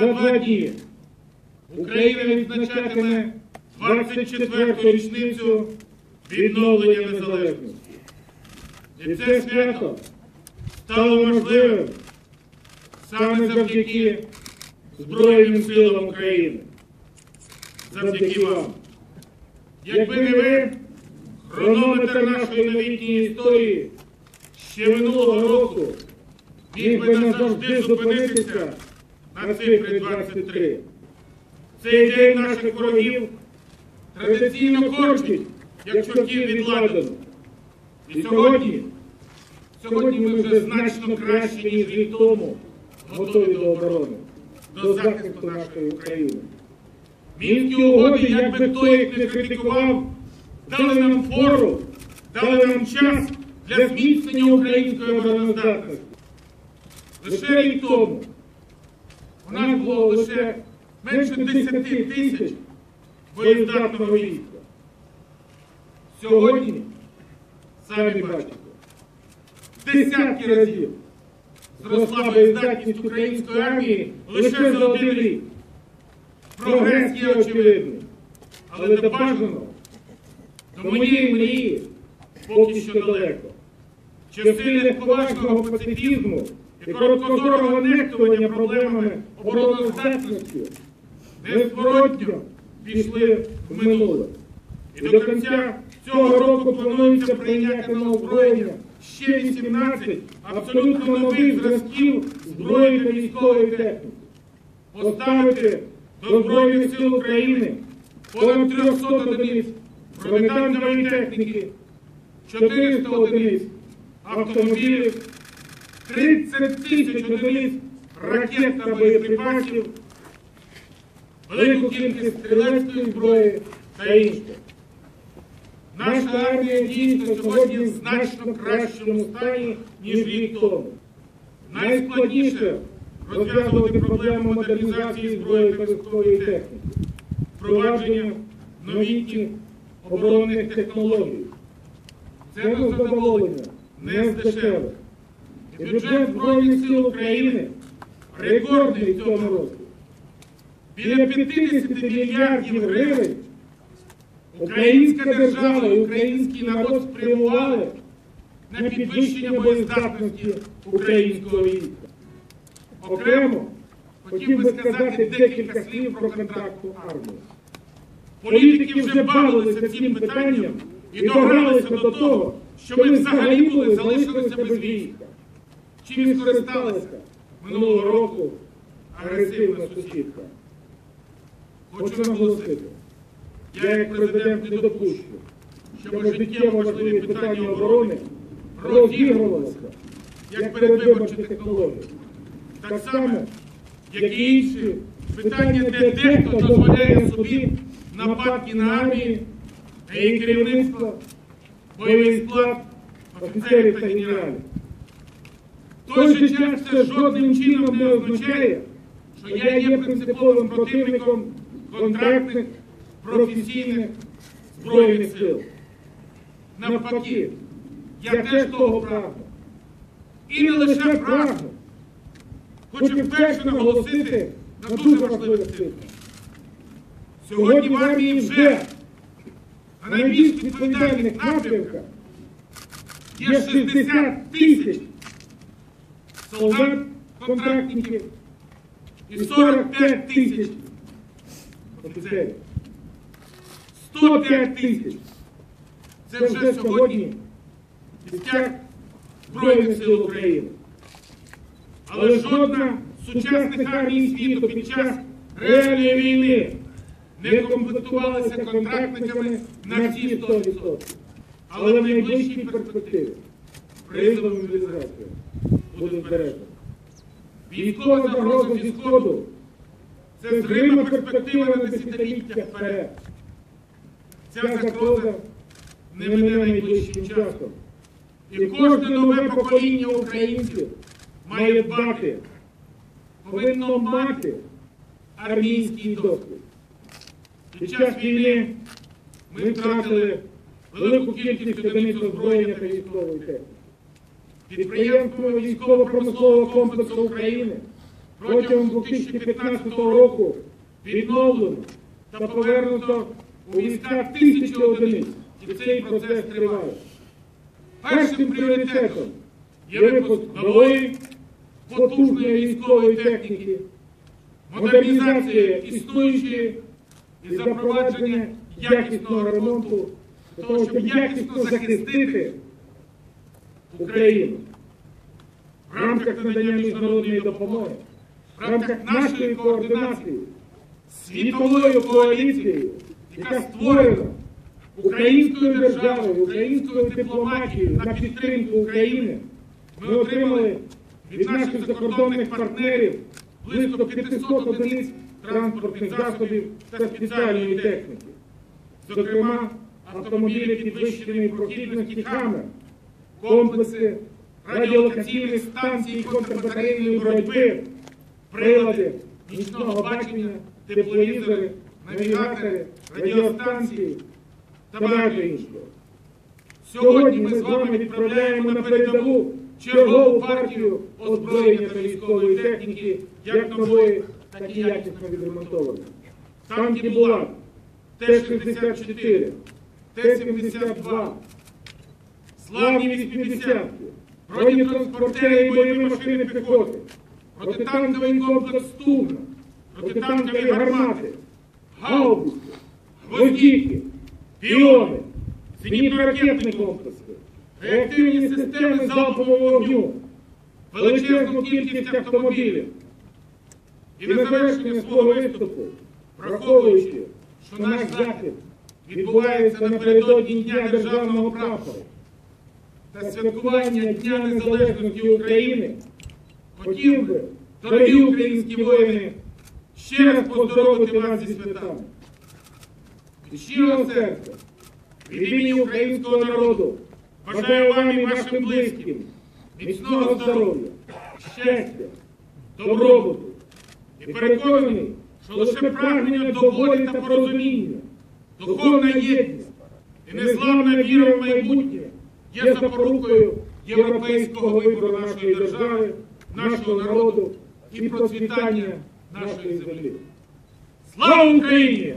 За два дні Україна відзначатиме 24-ту річницю відновлення незалежності. І це свято стало можливим саме завдяки Збройним силам України. Завдяки вам. Якби не ви, хронометр нашої новітньої історії ще минулого року міг би назавжди зупинитися на цифрі 23. Цей день наших ворогів традиційно корчить, як чортів від ладану. І сьогодні, сьогодні ми вже значно краще, ніж рік тому, готові до оборони, до захисту нашої України. Мінські угоди, як би хто їх не критикував, дали нам фору, дали нам час для зміцнення української обороноздатності. Лише рік тому у нас було лише менше 10 тисяч боєздатного війська. Сьогодні, самі бачите, десятки разів зросла боєздатність української армії лише за один рік. Прогрес є очевидний, але до бажаного, до моєї мрії поки що далеко. Часи легковажного пацифізму і короткозорого нехтування проблемами обороноздатності незворотньо пішли в минуле. І до кінця цього року планується прийняти на озброєння. ще 18 абсолютно нових зразків зброї та військової техніки. Поставити до Збройних сил України понад 300 одиниць. бронетанкової техніки, 400 одиниць. Автомобілів, 30 тисяч одиниць ракет та боєприпасів, велику кількість стрілецької зброї та інше. Наша армія дійсно сьогодні в значно кращому стані, ніж рік тому. Найскладніше розв'язувати проблему модернізації зброї та військової техніки, впровадження новітніх оборонних технологій. Це задоволення, не з. І бюджет Збройних сил України рекордний в цьому році. Біля 50 мільярдів гривень Українська держава і український народ спрямували на підвищення боєздатності українського війська. Окремо хотів би сказати декілька слів про контрактну армію. Політики вже бавилися цим питанням і догралися до того, що ми взагалі були залишилися без війська. Чим скористалася минулого року агресивна сусідка. Хочу наголосити. Я як президент не допущу, щоб життєво важливі питання оборони розігрувалися як передвиборчі технології. Так само, як і інші питання, де дехто дозволяє собі нападки на армію та її керівництво, бойовий склад, офіцерів та генералів. В той же час це жодним чином не означає, що я є принциповим противником контрактних професійних збройних сил. Навпаки, я теж того прагну. І не лише прагну. Хочу вперше наголосити на дуже важливих цифрах. Сьогодні в армії вже на найбільш відповідальних напрямках є 60 тисяч солдат, контрактників і 45 тисяч офіцерів. 105 тисяч. Це вже сьогодні кістяк Збройних сил України. Але жодна сучасних армій світу під час реальної війни не комплектувалася контрактниками на всі 100%. Але в найближчій перспективі призову мобілізацію буде збережено. Військова загроза зі Сходу це зрима перспектива на десятиліття вперед. Ця загроза не мине найближчим часом. І кожне нове покоління українців має дбати, повинно мати армійський досвід. Під час війни ми втратили велику кількість одиниць озброєння та військової техніки. Підприємствами військово-промислового комплексу України протягом 2015 року відновлено та повернуто у війська тисячі одиниць, і цей процес триває. Першим пріоритетом є випуск нової потужної військової техніки, модернізація існуючої і запровадження якісного ремонту для того, щоб якісно захистити Україну. В рамках надання міжнародної допомоги, в рамках нашої координації світовою коаліцією, яка створена українською державою, українською дипломатією на підтримку України, ми отримали від наших закордонних партнерів близько 500 одиниць транспортних засобів та спеціальної техніки. Зокрема, автомобілі підвищеної прохідності «Хаммер», комплекси радіолокаційних станцій контрбатарейної боротьби, прилади нічного бачення, тепловізори, навігатори, радіостанції та багато іншого. Сьогодні ми з вами відправляємо на передову чергову партію озброєння та військової техніки, як нової, так і якісно відремонтованої. Танки Булат, Т-64, Т-72, славні 80 бронетранспортери і бойові машини піхоти, протитанковий комплекс Стугна, протитанкові гармати, гаубиці, гвоздіки, піони, зенітно-ракетні комплекси, реактивні системи залпового вогню, величезну кількість автомобілів. І на завершення свого виступу, враховуючи, що наш захід відбувається напередодні Дня Державного прапора та святкування Дня Незалежності України, хотів би, дорогі українські воїни, ще раз поздоровити вас зі святами. Від щирого серця, від імені українського народу, бажаю вам і вашим близьким міцного здоров'я, щастя, добробуту. І переконаний, що лише прагнення до волі та порозуміння, духовна єдність і незламна віра в майбутнє є запорукою європейського вибору нашої держави, нашого народу і процвітання нашої землі. Слава Україні!